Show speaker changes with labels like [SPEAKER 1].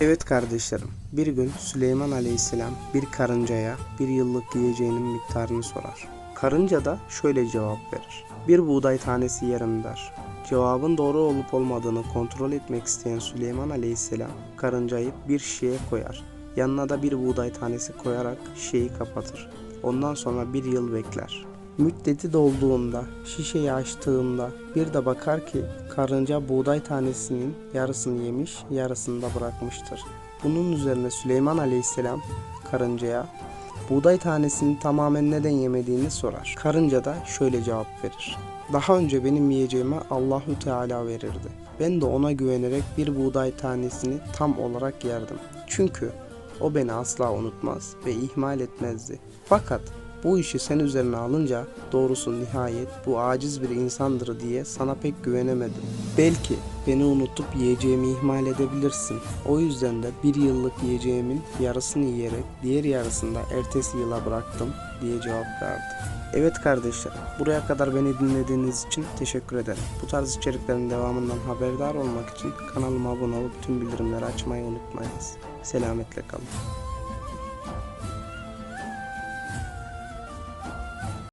[SPEAKER 1] Evet kardeşlerim, bir gün Süleyman Aleyhisselam bir karıncaya bir yıllık yiyeceğinin miktarını sorar. Karınca da şöyle cevap verir. Bir buğday tanesi yerim der. Cevabın doğru olup olmadığını kontrol etmek isteyen Süleyman Aleyhisselam karıncayı bir şişeye koyar. Yanına da bir buğday tanesi koyarak şişeyi kapatır. Ondan sonra bir yıl bekler. Müddeti dolduğunda, şişeyi açtığında bir de bakar ki karınca buğday tanesinin yarısını yemiş, yarısını da bırakmıştır. Bunun üzerine Süleyman Aleyhisselam karıncaya buğday tanesini tamamen neden yemediğini sorar. Karınca da şöyle cevap verir. Daha önce benim yiyeceğime Allahü Teala verirdi. Ben de ona güvenerek bir buğday tanesini tam olarak yerdim. Çünkü o beni asla unutmaz ve ihmal etmezdi. Fakat bu işi sen üzerine alınca doğrusu nihayet bu aciz bir insandır diye sana pek güvenemedim. Belki beni unutup yiyeceğimi ihmal edebilirsin. O yüzden de bir yıllık yiyeceğimin yarısını yiyerek diğer yarısını da ertesi yıla bıraktım diye cevap verdi. Evet kardeşlerim, buraya kadar beni dinlediğiniz için teşekkür ederim. Bu tarz içeriklerin devamından haberdar olmak için kanalıma abone olup tüm bildirimleri açmayı unutmayınız. Selametle kalın.